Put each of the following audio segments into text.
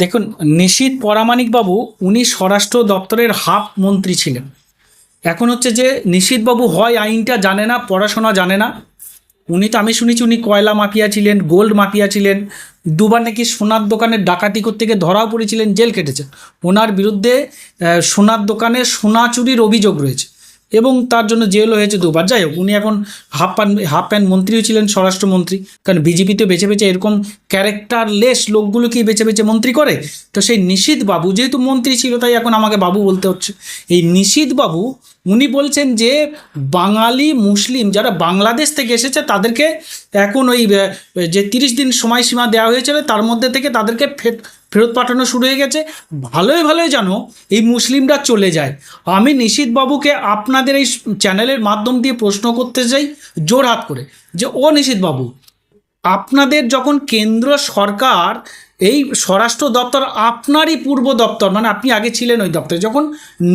দেখুন, নিশীত পরামানিকবাবু উনি স্বরাষ্ট্র দপ্তরের হাফ মন্ত্রী ছিলেন। এখন হচ্ছে যে নিশীতবাবু হয় আইনটা জানে না, পড়াশোনা জানে না। উনি তো আমি শুনেছি উনি কয়লা মাফিয়া ছিলেন, গোল্ড মাফিয়া ছিলেন, দুবার নাকি সোনার দোকানে ডাকাতি করতে গিয়ে ধরাও পড়েছিলেন, জেল কেটেছে ওনার বিরুদ্ধে সোনার দোকানে সোনা চুরির অভিযোগ রয়েছে। এবং তার জন্য জেলও হয়েছে দুবার। যাই হোক, উনি এখন হাফ প্যান হাফ প্যান্ট মন্ত্রীও ছিলেন, স্বরাষ্ট্রমন্ত্রী। কারণ বিজেপিতে বেছে বেছে এরকম ক্যারেক্টারলেস লোকগুলোকেই বেছে বেছে মন্ত্রী করে। তো সেই নিশীত বাবু, যেহেতু মন্ত্রী ছিল, তাই এখন আমাকে বাবু বলতে হচ্ছে। এই নিশীত বাবু, উনি বলছেন যে বাঙালি মুসলিম যারা বাংলাদেশ থেকে এসেছে, তাদেরকে এখন ওই যে তিরিশ দিন সময়সীমা দেওয়া হয়েছিল, তার মধ্যে থেকে তাদেরকে ফেরত পাঠানো শুরু হয়ে গেছে। ভালোই ভালোই জানো, এই মুসলিমরা চলে যায়। আমি নিশীত বাবুকে আপনাদের এই চ্যানেলের মাধ্যম দিয়ে প্রশ্ন করতে চাই জোরহাত করে, যে, ও নিশীত বাবু, আপনাদের যখন কেন্দ্র সরকার, এই স্বরাষ্ট্র দপ্তর আপনারই পূর্ব দপ্তর মানে আপনি আগে ছিলেন ওই দপ্তরে, যখন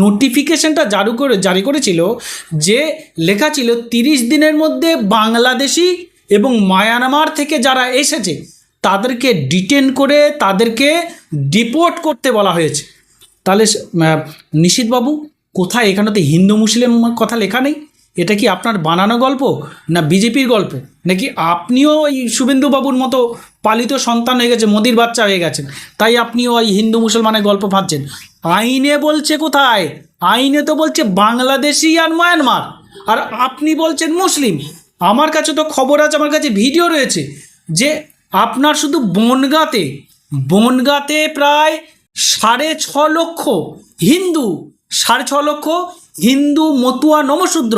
নোটিফিকেশনটা জারি করে, জারি করেছিল, যে লেখা ছিল তিরিশ দিনের মধ্যে বাংলাদেশি এবং মায়ানমার থেকে যারা এসেছে তাদেরকে ডিটেন করে তাদেরকে ডিপোর্ট করতে বলা হয়েছে। তাহলে আহ, নিশীথবাবু কোথায়? এখানে তো হিন্দু মুসলিম কথা লেখা নেই। এটা কি আপনার বানানো গল্প না বিজেপির গল্প? নাকি আপনিও ওই শুভেন্দুবাবুর মতো পালিত সন্তান হয়ে গেছে মোদির বাচ্চা হয়ে গেছেন তাই আপনিও ওই হিন্দু মুসলমানের গল্প ভাবছেন? আইনে বলছে কোথায়? আইনে তো বলছে বাংলাদেশি আর মায়ানমার। আর আপনি বলছেন মুসলিম। আমার কাছে তো খবর আছে আমার কাছে ভিডিও রয়েছে যে আপনার শুধু বনগাঁতে বনগাঁতে প্রায় সাড়ে ছ লক্ষ হিন্দু, সাড়ে ছ লক্ষ হিন্দু মতুয়া নমশূদ্র,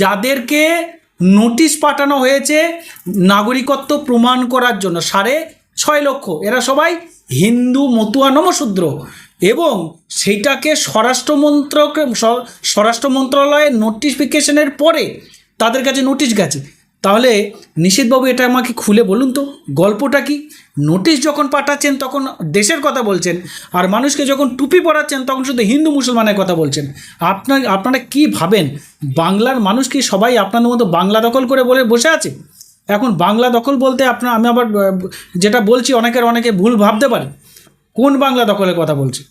যাদেরকে নোটিশ পাঠানো হয়েছে নাগরিকত্ব প্রমাণ করার জন্য, সাড়ে ছয় লক্ষ। এরা সবাই হিন্দু মতুয়া নমশূদ্র এবং সেইটাকে স্বরাষ্ট্র মন্ত্রক স্বরাষ্ট্র মন্ত্রণালয়ের নোটিফিকেশনের পরে তাদের কাছে নোটিশ গেছে। তাহলে নিষেধবাবু এটা আমাকে খুলে বলুন তো। গল্পটা কি? নোটিশ যখন পাঠাচ্ছেন, তখন দেশের কথা বলছেন, আর মানুষকে যখন টুপি পরাচ্ছেন, তখন শুধু হিন্দু মুসলমানের কথা বলছেন। আপনার, আপনারা কি ভাবেন? বাংলার মানুষ কি সবাই আপনাদের মতো বাংলা দখল করে বলে বসে আছে? এখন বাংলা দখল বলতে আপনার আমি আবার যেটা বলছি, অনেকের অনেকে ভুল ভাবতে পারে। কোন বাংলা দখলের কথা বলছি?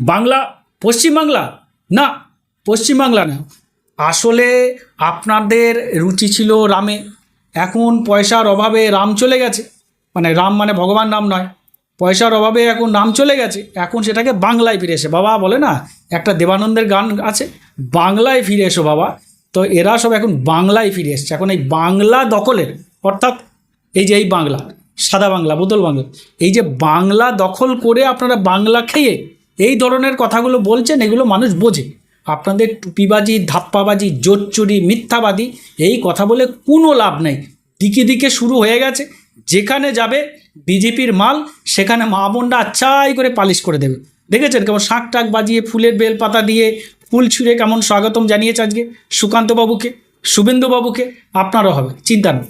বাংলা পশ্চিমবাংলা? না পশ্চিমবাংলা না। আসলে আপনাদের রুচি ছিল রামে। এখন পয়সার অভাবে রাম চলে গেছে। মানে রাম মানে ভগবান নাম নয়। পয়সার অভাবে এখন নাম চলে গেছে। এখন সেটাকে বাংলায় ফিরে এসে। বাবা বলে না, একটা দেবানন্দের গান আছে, বাংলায় ফিরে এসো বাবা। তো এরা সব এখন বাংলায় ফিরে এসছে। এখন এই বাংলা দখলের, অর্থাৎ এই যে এই বাংলা, সাদা বাংলা, বোতল বাংলা, এই যে বাংলা দখল করে আপনারা বাংলা খেয়ে এই ধরনের কথাগুলো বলছেন, এগুলো মানুষ বোঝে। আপনাদের টুপিবাজি, ধাপ্পাবাজি জোচ্চুরি মিথ্যাবাদী, এই কথা বলে কোনো লাভ নেই। দিকে দিকে শুরু হয়ে গেছে। যেখানে যাবে বিজেপির মাল, সেখানে মা বোনরা আচ্ছাই করে পালিশ করে দেবে। দেখেছেন কেমন শাঁক টাক বাজিয়ে, ফুলের বেল পাতা দিয়ে, ফুল ছুঁড়ে কেমন স্বাগতম জানিয়েছে আজকে সুকান্তবাবুকে, শুভেন্দুবাবুকে? আপনারও হবে, চিন্তা নেই।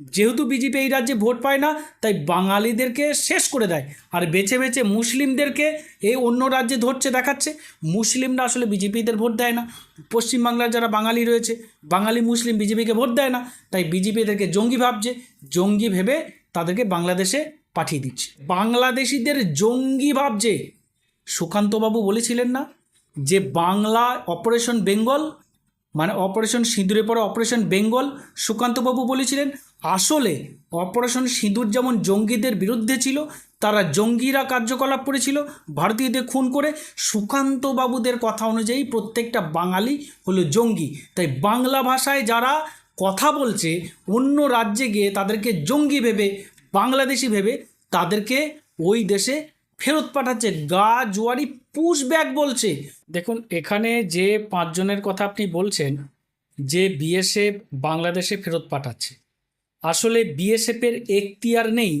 যেহেতু বিজেপি এই রাজ্যে ভোট পায় না, তাই বাঙালিদেরকে শেষ করে দেয়। আর বেছে বেছে মুসলিমদেরকে এই অন্য রাজ্যে ধরছে, দেখাচ্ছে। মুসলিমরা আসলে বিজেপিদের ভোট দেয় না। পশ্চিমবাংলার যারা বাঙালি রয়েছে, বাঙালি মুসলিম বিজেপিকে ভোট দেয় না, তাই বিজেপি এদেরকে জঙ্গি ভাবছে। জঙ্গি ভেবে তাদেরকে বাংলাদেশে পাঠিয়ে দিচ্ছে। বাংলাদেশিদের জঙ্গি ভাবছে। সুকান্তবাবু বলেছিলেন না যে, বাংলা অপারেশন বেঙ্গল মানে অপারেশন সিঁদুরে পরে অপারেশন বেঙ্গল, সুকান্তবাবু বলেছিলেন আসলে অপারেশন সিঁদুর যেমন জঙ্গিদের বিরুদ্ধে ছিল, তারা জঙ্গিরা কার্যকলাপ করেছিল। ভারতীয়দের খুন করে সুকান্তবাবুদের কথা অনুযায়ী প্রত্যেকটা বাঙালি হলো জঙ্গি। তাই বাংলা ভাষায় যারা কথা বলছে, অন্য রাজ্যে গিয়ে তাদেরকে জঙ্গি ভেবে, বাংলাদেশি ভেবে তাদেরকে ওই দেশে ফেরত পাঠাচ্ছে। গা, জোয়ারি পুশ ব্যাগ বলছে। দেখুন, এখানে যে পাঁচজনের কথা আপনি বলছেন, যে বিএসএফ বাংলাদেশে ফেরত পাঠাচ্ছে। আসলে বিএসএফের এখতিয়ার নেই।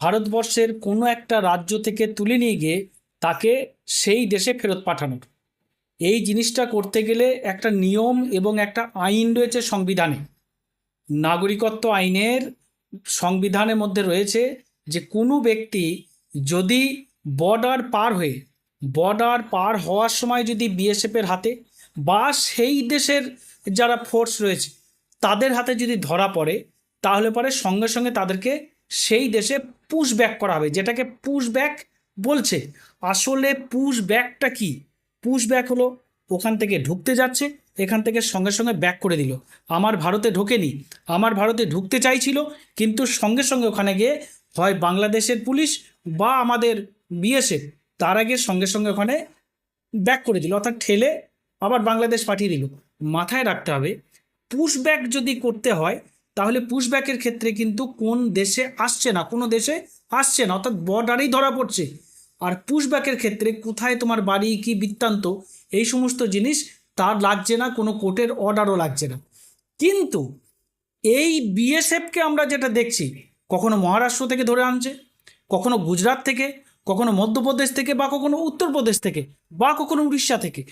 ভারতবর্ষের কোনো একটা রাজ্য থেকে তুলে নিয়ে গিয়ে তাকে সেই দেশে ফেরত পাঠানোর এই জিনিসটা করতে গেলে একটা নিয়ম এবং একটা আইন রয়েছে সংবিধানে। নাগরিকত্ব আইনের সংবিধানের মধ্যে রয়েছে যে কোনো ব্যক্তি যদি বর্ডার পার হয়ে, বর্ডার পার হওয়ার সময় যদি বিএসএফের হাতে বা সেই দেশের যারা ফোর্স রয়েছে, তাদের হাতে যদি ধরা পড়ে তাহলে পরে সঙ্গে সঙ্গে তাদেরকে সেই দেশে পুশ ব্যাক করা হবে, যেটাকে পুশ ব্যাক বলছে। আসলে পুশ ব্যাকটা কি? পুশ ব্যাক হলো, ওখান থেকে ঢুকতে যাচ্ছে, এখান থেকে সঙ্গে সঙ্গে ব্যাক করে দিল। আমার ভারতে ঢোকেনি, আমার ভারতে ঢুকতে চাইছিল, কিন্তু সঙ্গে সঙ্গে ওখানে গিয়ে হয় বাংলাদেশের পুলিশ বা আমাদের বিএসএফ, তার আগে সঙ্গে সঙ্গে ওখানে ব্যাক করে দিল, অর্থাৎ ঠেলে আবার বাংলাদেশ পাঠিয়ে দিল। মাথায় রাখতে হবে পুশ ব্যাক যদি করতে হয় তাহলে পুশ ব্যাকের ক্ষেত্রে কিন্তু কোন দেশে আসছে না, কোনো দেশে আসছে না, অর্থাৎ বর্ডারেই ধরা পড়ছে। আর পুশ ব্যাকের ক্ষেত্রে কোথায় তোমার বাড়ি কি বৃত্তান্ত, এই সমস্ত জিনিস তার লাগছে না, কোনো কোর্টের অর্ডারও লাগছে না। কিন্তু এই বিএসএফকে আমরা যেটা দেখছি, কখনো মহারাষ্ট্র থেকে ধরে আনছে, কখনো গুজরাট থেকে, কখনো মধ্যপ্রদেশ থেকে বা কখনো উত্তরপ্রদেশ থেকে বা কখনো উড়িষ্যা থেকে।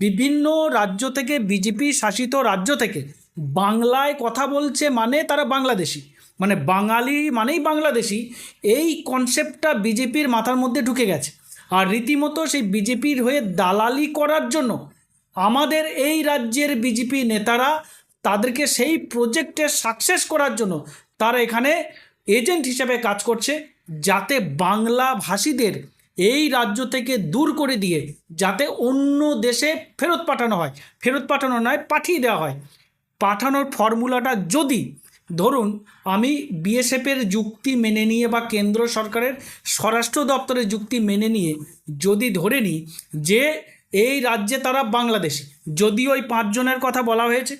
বিভিন্ন রাজ্য থেকে বিজেপি শাসিত রাজ্য থেকে বাংলায় কথা বলছে মানে তারা বাংলাদেশি। মানে বাঙালি মানেই বাংলাদেশি। এই কনসেপ্টটা বিজেপির মাথার মধ্যে ঢুকে গেছে। আর রীতিমতো সেই বিজেপির হয়ে দালালি করার জন্য আমাদের এই রাজ্যের বিজেপি নেতারা তাদেরকে সেই প্রজেক্টে সাকসেস করার জন্য তারা এখানে এজেন্ট হিসেবে কাজ করছে যাতে বাংলা ভাষীদের এই রাজ্য থেকে দূর করে দিয়ে যাতে অন্য দেশে ফেরত পাঠানো হয়। ফেরত পাঠানো নয়, পাঠিয়ে দেওয়া হয়। পাঠানোর ফর্মুলাটা যদি, ধরুন, আমি বিএসএফের যুক্তি মেনে নিয়ে বা কেন্দ্র সরকারের স্বরাষ্ট্র দপ্তরের যুক্তি মেনে নিয়ে যদি ধরে নিই যে এই রাজ্যে তারা বাংলাদেশি, যদি ওই পাঁচজনের কথা বলা হয়েছে,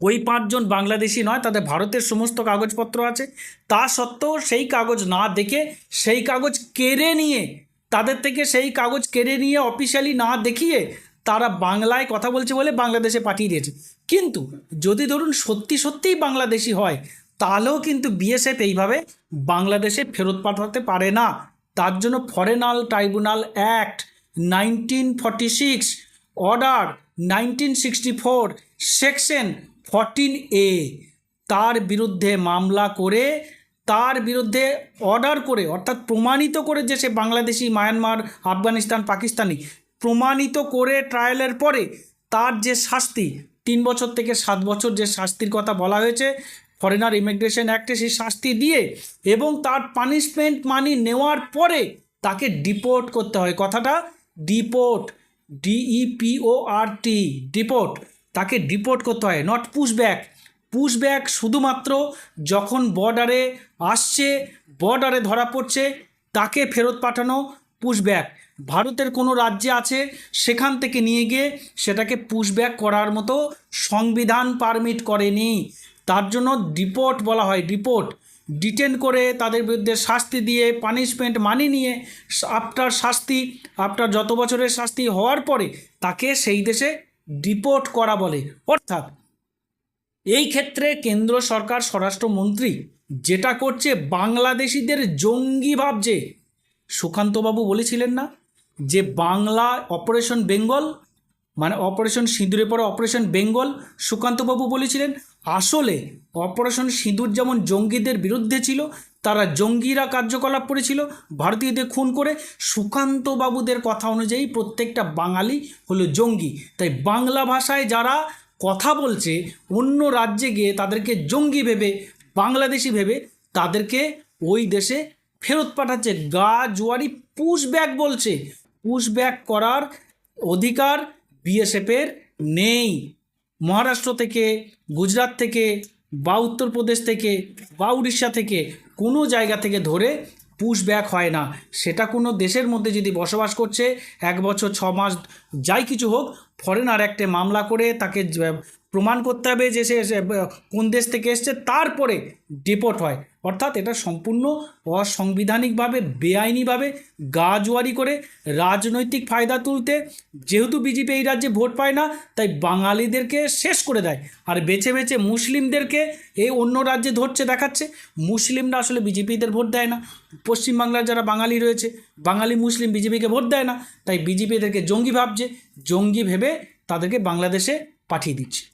ওই পাঁচজন বাংলাদেশি নয়, তাদের ভারতের সমস্ত কাগজপত্র আছে, তা সত্ত্বেও সেই কাগজ না দেখে, সেই কাগজ কেড়ে নিয়ে, তাদের থেকে সেই কাগজ কেড়ে নিয়ে অফিসিয়ালি না দেখিয়ে তারা বাংলায় কথা বলছে বলে বাংলাদেশে পাঠিয়ে দিয়েছে। কিন্তু যদি ধরুন সত্যি সত্যিই বাংলাদেশি হয়, তাহলেও কিন্তু বিএসএফ এইভাবে বাংলাদেশে ফেরত পাঠাতে পারে না। তার জন্য foreigners tribunal act nineteen forty six order nineteen sixty four section fourteen A তার বিরুদ্ধে মামলা করে, তার বিরুদ্ধে অর্ডার করে, অর্থাৎ প্রমাণিত করে যে সে বাংলাদেশি মায়ানমার আফগানিস্তান পাকিস্তানি প্রমাণিত করে ট্রায়ালের পরে তার যে শাস্তি তিন বছর থেকে সাত বছর যে শাস্তির কথা বলা হয়েছে ফরেনার ইমিগ্রেশন অ্যাক্টে সেই শাস্তি দিয়ে এবং তার পানিশমেন্ট মানি নেওয়ার পরে তাকে ডিপোর্ট করতে হয়। কথাটা deport D E P O R T deport তাকে ডিপোর্ট করতে হয় নট পুশব্যাক পুশব্যাক শুধুমাত্র যখন বর্ডারে আসছে বর্ডারে ধরা পড়ছে, তাকে ফেরত পাঠানো পুশ ব্যাক ভারতের কোনো রাজ্যে আছে, সেখান থেকে নিয়ে গিয়ে সেটাকে পুশ ব্যাক করার মতো সংবিধান পারমিট করেনি। তার জন্য ডিপোর্ট বলা হয় ডিপোর্ট ডিটেন করে তাদের বিরুদ্ধে শাস্তি দিয়ে পানিশমেন্ট মানি নিয়ে আফটার শাস্তি আফটার যত বছরের শাস্তি হওয়ার পরে তাকে সেই দেশে ডিপোর্ট করা বলে। অর্থাৎ এই ক্ষেত্রে কেন্দ্র সরকার, স্বরাষ্ট্রমন্ত্রী যেটা করছে, বাংলাদেশিদের জঙ্গি ভাবছে। সুকান্তবাবু বলেছিলেন না? যে বাংলা অপারেশন বেঙ্গল মানে অপারেশন সিঁদুরের পরে অপারেশন বেঙ্গল, সুকান্তবাবু বলেছিলেন, আসলে অপারেশন সিঁদুর যেমন জঙ্গিদের বিরুদ্ধে ছিল, তারা জঙ্গিরা কার্যকলাপ করেছিল, ভারতীয়দের খুন করে সুকান্তবাবুদের কথা অনুযায়ী প্রত্যেকটা বাঙালি হলো জঙ্গি। তাই বাংলা ভাষায় যারা কথা বলছে, অন্য রাজ্যে গিয়ে তাদেরকে জঙ্গি ভেবে, বাংলাদেশি ভেবে, তাদেরকে ওই দেশে ফেরত পাঠাচ্ছে। গা, জোয়ারি পুশ ব্যাক বলছে। পুশ ব্যাক করার অধিকার বিএসএফের নেই। মহারাষ্ট্র থেকে, গুজরাট থেকে বা উত্তরপ্রদেশ থেকে বা উড়িষ্যা থেকে কোনো জায়গা থেকে ধরে পুশ ব্যাক হয় না। সেটা কোনো দেশের মধ্যে যদি বসবাস করছে, এক বছর, ছ মাস, যাই কিছু হোক ফরেনার একটা মামলা করে তাকে প্রমাণ করতে হবে যে সে কোন দেশ থেকে এসছে, তারপরে ডিপোর্ট হয়। অর্থাৎ এটা সম্পূর্ণ অসাংবিধানিকভাবে, বেআইনিভাবে গা জোয়ারি করে রাজনৈতিক ফায়দা তুলতে। যেহেতু বিজেপি এই রাজ্যে ভোট পায় না, তাই বাঙালিদেরকে শেষ করে দেয়। আর বেছে বেছে মুসলিমদেরকে এই অন্য রাজ্যে ধরছে, দেখাচ্ছে। মুসলিমরা আসলে বিজেপিদের ভোট দেয় না। পশ্চিমবাংলার যারা বাঙালি রয়েছে, বাঙালি মুসলিম বিজেপিকে ভোট দেয় না। তাই বিজেপি এদেরকে জঙ্গি ভাবছে। জঙ্গি ভেবে তাদেরকে বাংলাদেশে পাঠিয়ে দিচ্ছে।